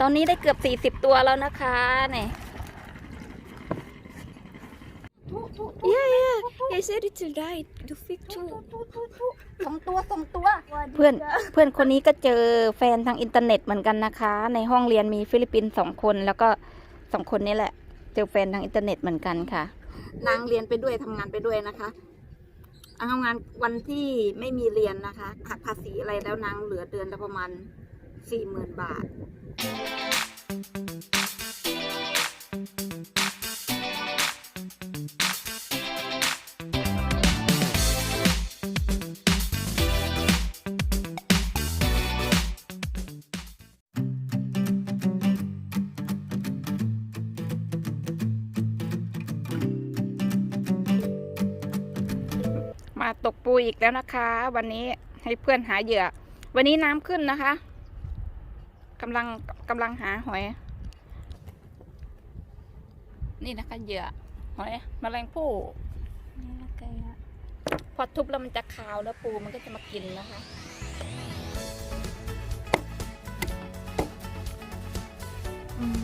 ตอนนี้ได้เกือบสี่สิบตัวแล้วนะคะเนี่ยทุทุ yeah yeah I said it today the fish ทุ too ทุทุทุสองตัวสองตัว เพื่อนเพื่อนคนนี้ก็เจอแฟนทางอินเทอร์เน็ตเหมือนกันนะคะ ในห้องเรียนมีฟิลิปปินส์สองคนแล้วก็สองคนนี้แหละ เจอแฟนทางอินเทอร์เน็ตเหมือนกันค่ะ นางเรียนไปด้วยทำงานไปด้วยนะคะทำงานวันที่ไม่มีเรียนนะคะหักภาษีอะไรแล้วนางเหลือเดือนละประมาณสี่หมื่นบาทมาตกปูอีกแล้วนะคะ วันนี้ให้เพื่อนหาเหยื่อ วันนี้น้ำขึ้นนะคะ กำลังกำลังหาหอย นี่นะคะเหยื่อหอยแมลงภู่นี่ละไกอะพอทุบแล้วมันจะคาวแล้วปูมันก็จะมากินนะคะอืม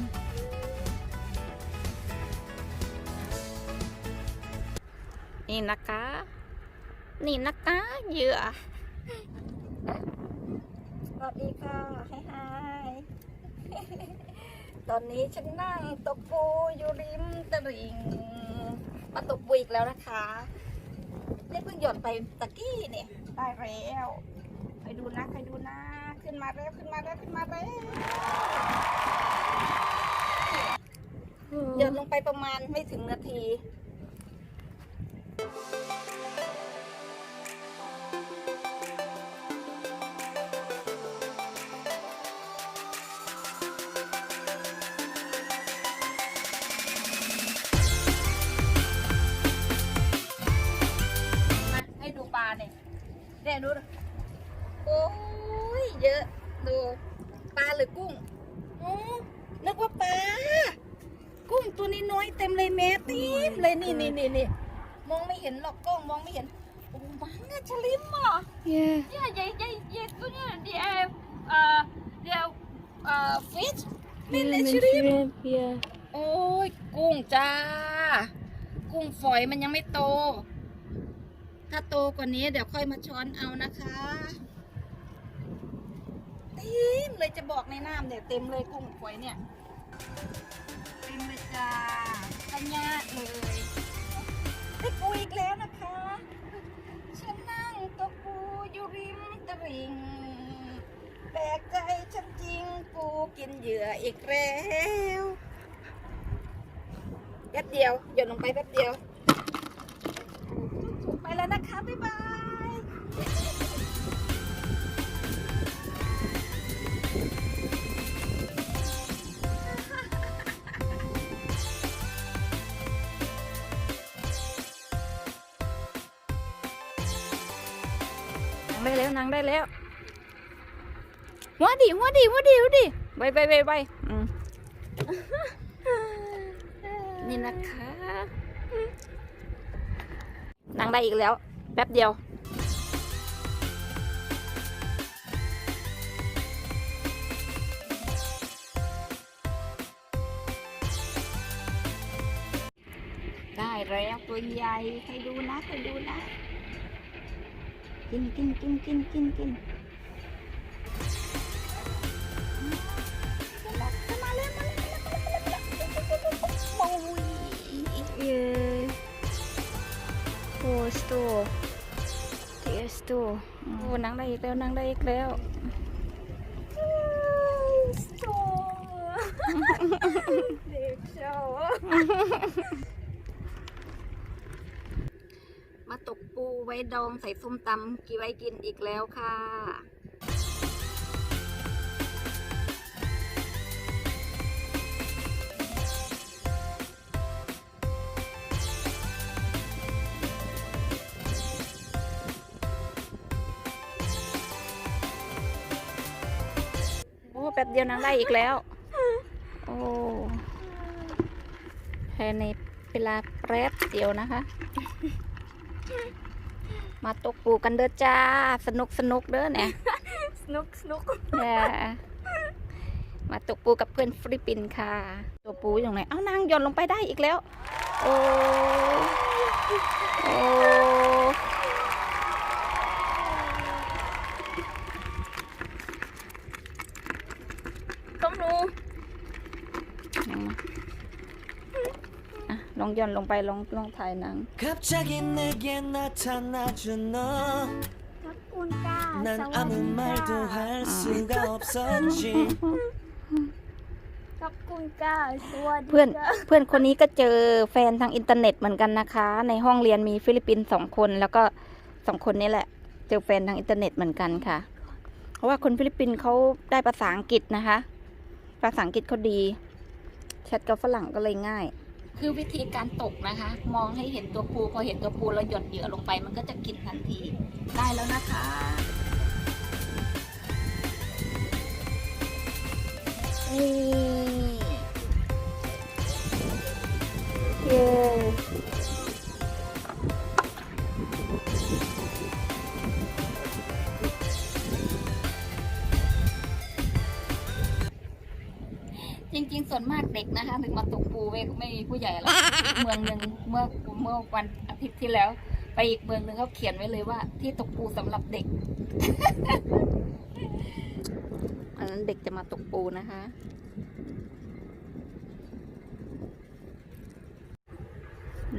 นี่นะคะ นี่นะคะเหยื่อสวัสดีค่ะไฮไฮ ตอนนี้ฉันนั่งตกปูอยู่ริมตลิ่งมาตกปูอีกแล้วนะคะเนี่ยเพิ่งหย่อนไปตะกี้เนี่ยได้แล้วไปดูนะไปดูนะขึ้นมาแล้วขึ้นมาแล้วขึ้นมาแล้วหย่อนลงไปประมาณไม่ถึงนาที ใหญ่ตัวเนี้ยเดี๋ยวเอ่อเดี๋ยวเอ่อฟิชนี่เลยชะลิม yeah โอ้ยกุ้งจ้า กุ้งฝอยมันยังไม่โต ถ้าโตกว่านี้เดี๋ยวค่อยมาช้อนเอานะคะเต็มเลยจะบอกในน้ำเนี่ยเต็มเลยกุ้งฝอยเนี่ยเต็มเลยจ้าขยะเลยได้ปูอีกแล้วนะคะฉันนั่งตกปู อยู่ริมตลิ่งแปลกใจฉันจริงปูกินเหยื่ออีกแล้วแป๊บเดียวหย่อนลงไปแป๊บเดียว ไปแล้วนะคะ บ๊ายบาย ได้แล้วนางได้แล้วหัวดิหัวดิหัวดิหัวดิไปไปไปไปอืมนี่นะคะนางได้อีกแล้ว แป๊บเดียวได้แล้วตัวใหญ่ใครดูนะใครดูนะ กินกินกินกินกินกินมาแล้วมาแล้วมาแล้วมาแล้วโอ้ย yeah oh store the store โอ้นางได้อีกแล้วนางได้อีกแล้ว store เด็กโชว์มาต กปูไว้ดองใส่ส้มตำกี่ไว้กินอีกแล้วค่ะโอ้แป๊บเดียวนางได้อีกแล้ว โอ้ภายในเวลาแป๊บเดียวนะคะ มาตกปูกันเด้อจ้า สนุกสนุกเด้อเนี่ยสนุกสนุกแหม่มาตกปูกับเพื่อนฟิลิปปินส์ค่ะ ตัวปูอยู่ไหนเอ้านางโยนลงไปได้อีกแล้ว โอ้โอ้ ต้มรู อะ ลองย่อนลงไปลองลองถ่ายหนัง.ขอบคุณค่ะสวัสดี말도 ค่.ขอบคุณค่ะสวัสดีเพื่อนเพื่อนคนนี้ก็เจอแฟนทางอินเทอร์เน็ตเหมือนกันนะคะ ในห้องเรียนมีฟิลิปปินส์สองคนแล้วก็สองคนนี้แหละ เจอแฟนทางอินเทอร์เน็ตเหมือนกันค่ะ เพราะว่าคนฟิลิปปินส์เขาได้ภาษาอังกฤษนะคะ ภาษาอังกฤษเขาดีแชทกับฝรั่งก็เลยง่าย คือวิธีการตกนะคะ มองให้เห็นตัวปูพอเห็นตัวปูเราหยดเหยื่อลงไป มันก็จะกินทันทีได้แล้วนะคะนี่เย้ ไม่ไม่มีผู้ใหญ่หรอกเมืองหนึ่งเมื่อเมื่อวันอาทิตย์ที่แล้ว ไปอีกเมืองหนึ่งเขาเขียนไว้เลยว่า ที่ตกปูสำหรับเด็ก อันนั้นเด็กจะมาตกปูนะคะ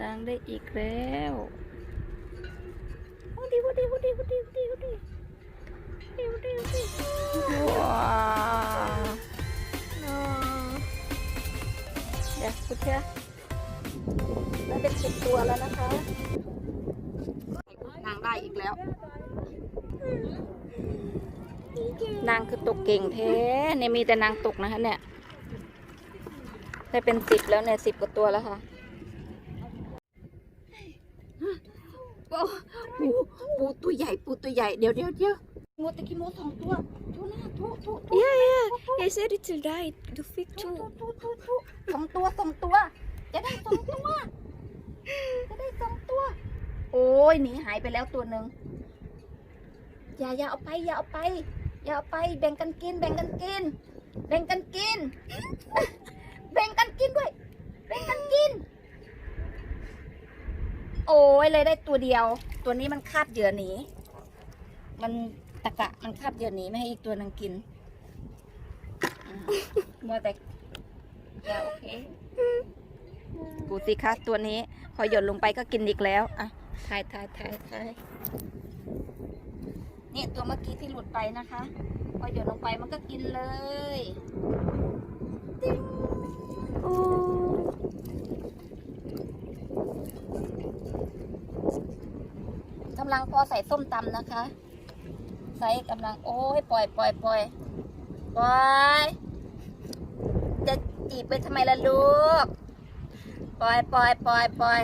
นางได้อีกแล้ววูดีวูดีวูดีวูดีวูดีวูดีวูดีวูดีว้า วเดี๋ยวคุณเชื่อได้เป็นสิบตัวแล้วนะคะนางได้อีกแล้ว นางคือตกเก่งแท้เนี่ยมีแต่นางตกนะคะ เนี่ยได้เป็นสิบแล้วเนี่ยสิบกว่าตัวแล้วค่ะโอ้โหปูตัวใหญ่ปูตัวใหญ่เดี๋ยวเดี๋ยวเดี๋ยว งูตะกี้โมสองตัวทุหน้าทุทุทุ Yeah, yeah. I said it's right. The fig ทุ too. ทุทุทุสองตัวสองตัว จะได้สองตัว จะได้สองตัว โอ้ยหนีหายไปแล้วตัวหนึ่งอย่าอย่าเอาไปอย่าเอาไปอย่าเอาไปแบ่งกันกิน แบ่งกันกิน แบ่งกันกิน แบ่งกันกินด้วย แบ่งกันกิน โอ้ยเลยได้ตัวเดียว ตัวนี้มันคาบเหยื่อหนี มัน ตะกะมันคาบเหยื่อหนีไม่ให้อีกตัวหนึงกินอ่ามัวแต่อย่าโอเคดูสิคะตัวนี้ พอหย่นลงไปก็กินอีกแล้วอะถ่ายถ่ายถ่ายถ่ายนี่ตัวเมื่อกี้ที่หลุดไปนะคะ พอหย่นลงไปมันก็กินเลยกำลังพอใส่ส้มตำนะคะ ใส่กำลัง โอ้ยปล่อยปล่อยปล่อยปล่อยจะจีบไปทำไมล่ะลูก ปล่อยปล่อยปล่อยปล่อย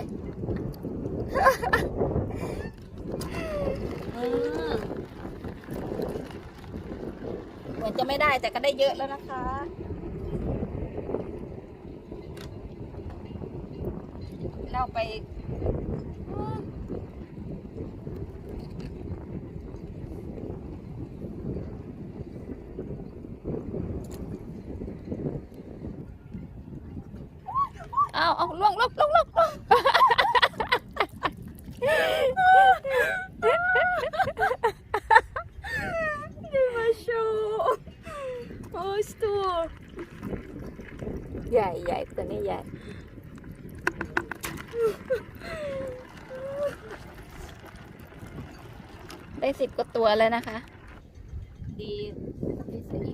เหมือนจะไม่ได้แต่ก็ได้เยอะแล้วนะคะเราไป เอาเอาลงลงลงลงลง Det var så. Åh, stor. ใหญ่ใหญ่ตัวนี้ใหญ่ได้สิบกว่าตัวแล้วนะคะ ดีดีสิ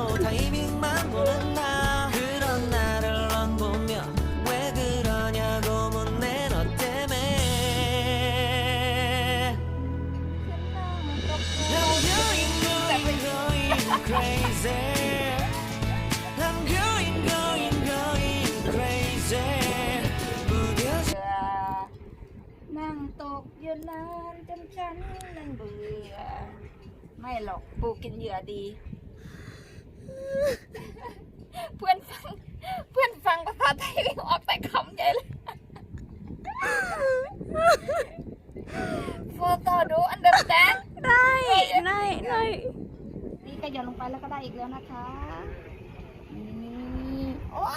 อยู่นานจนฉันนั้นเบื่อ ไม่หรอกปูกินเหยื่อดี เพื่อนฟัง เพื่อนฟังภาษาไทยไม่ออกแต่คำใหญ่เลยโฟโต้ดูอันเดอร์แตน Nej, nej, nej. นี่ก็หย่อนลงไปแล้วก็ได้อีกแล้วนะคะนี่โอ้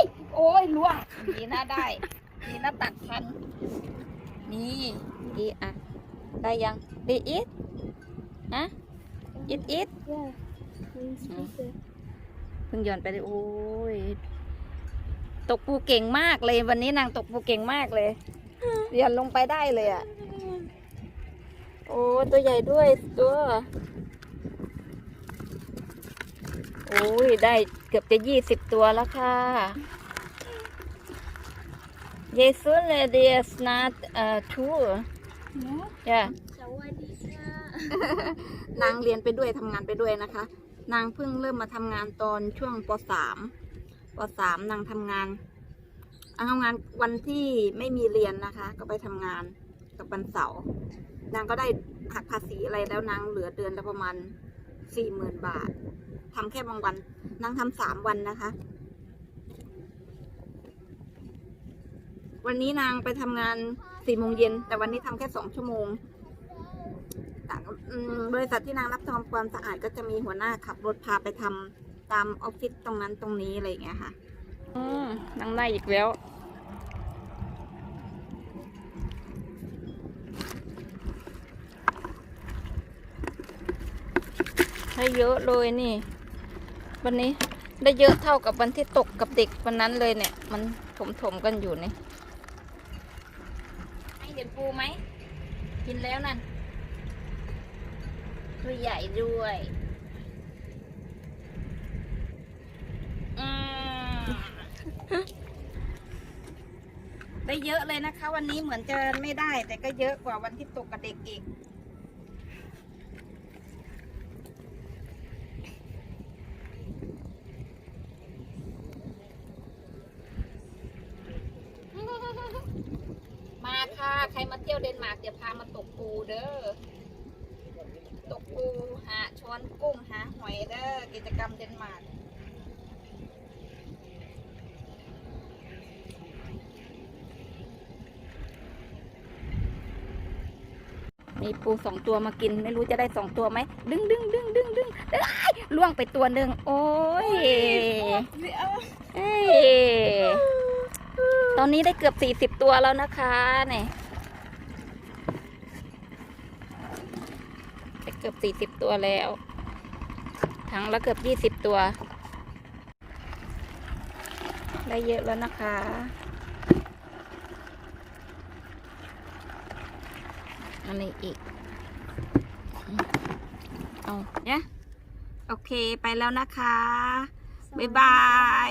ยโอ้ยลวงดีนะได้ดีนะตัดทันนี่ ดีอะได้ยังดีอีทฮะอีทอีท Ja. Min spise. เพิ่งหย่อนไปเลยโอ้ยตกปูเก่งมากเลยวันนี้นางตกปูเก่งมากเลยหย่อนลงไปได้เลยอะโอ้ตัวใหญ่ด้วยตัวโอ้ยได้เกือบจะยี่สิบตัวแล้วค่ะเยซุนเลยเดียสนา เอ่อทูย่า Sawadika. นางเรียนไปด้วยทำงานไปด้วยนะคะ นางเพิ่งเริ่มมาทำงานตอนช่วงปสามปสามนางทำงานอะทำงานวันที่ไม่มีเรียนนะคะ ก็ไปทำงานกับวันเสาร์นางก็ได้หักภาษีอะไรแล้วนางเหลือเดือนละประมาณสี่หมื่นบาททำแค่บางวัน นางทำสามวันนะคะ วันนี้นางไปทำงาน สี่โมงเย็น แต่วันนี้ทำแค่สองชั่วโมงบริษัทที่นางรับทำความสะอาดก็จะมีหัวหน้าขับรถพาไปทำตามออฟฟิศตรงนั้นตรงนี้อะไรอย่างเงี้ยค่ะ อืมนางได้อีกแล้วได้เยอะเลยนี่ วันนี้ได้เยอะเท่ากับวันที่ตกกับเด็กวันนั้นเลยเนี่ย มันถมถมๆกันอยู่นี่ให้เห็น ปูไหม กินแล้วนั่น ตัวใหญ่ด้วย ได้เยอะเลยนะคะ วันนี้เหมือนจะไม่ได้ แต่ก็เยอะกว่าวันที่ตกกับเด็กอีก มาค่ะ ใครมาเที่ยวเดนมาร์กเดี๋ยวพามาตกปูเด้อ ตกปูหาช้อนกุ้งหาหอยเด้อกิจกรรมเดนมาร์กมีปูสองตัวมากินไม่รู้จะได้สองตัวไหมดึงดึงดึงดึงดึงเอ้ยล่วงไปตัวหนึ่งโอ้ยเอ้ยตอนนี้ได้เกือบสี่สิบตัวแล้วนะคะเนี่ยได้เกือบสี่สิบตัวแล้ว ถังละเกือบยี่สิบตัว ได้เยอะแล้วนะคะ อันนี้อีกอืมเอาเนี่ยโอเคไปแล้วนะคะ บ๊ายบาย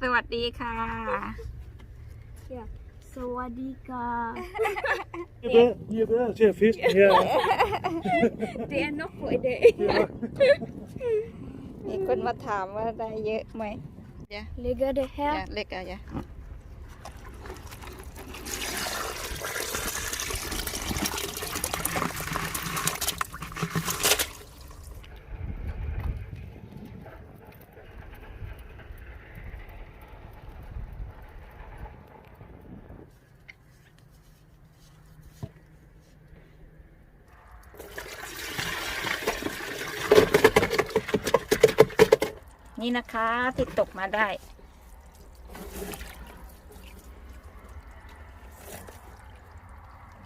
สวัสดีค่ะ Ja. Sawadika. Hier, hier, daar, zie je vis? Ja. Det är nog på det. ja. มีคนมาถามว่าได้เยอะไหม Ligger det อย่า här? เล็กอะอย่ นี่นะคะที่ตกมาได้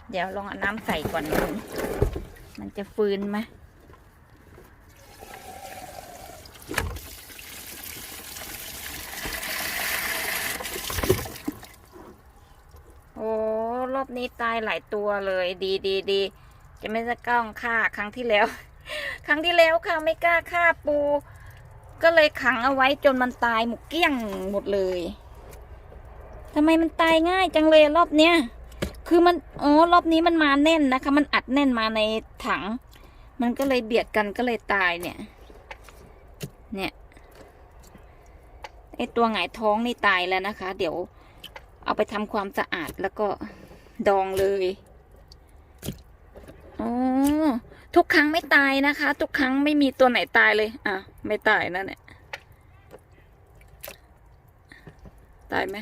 เดี๋ยวลองเอาน้ำใส่ก่อนมันมันจะฟื้นไหมโอ้รอบนี้ตายหลายตัวเลย ดีดีดีจะไม่จะกล้องฆ่าครั้งที่แล้ว ครั้งที่แล้วค่ะไม่กล้าฆ่าปู ก็เลยขังเอาไว้จนมันตายหมดเกลี้ยงหมดเลยทำไมมันตายง่ายจังเลยรอบเนี้ยคือมันอ๋อรอบนี้มันมาแน่นนะคะ มันอัดแน่นมาในถัง มันก็เลยเบียดกันก็เลยตายเนี่ย เนี่ยไอตัวหงายท้องนี่ตายแล้วนะคะ เดี๋ยวเอาไปทำความสะอาดแล้วก็ดองเลยอ๋อ ทุกครั้งไม่ตายนะคะ ทุกครั้งไม่มีตัวไหนตายเลย อะ ไม่ตายนั่นแหละตายไหม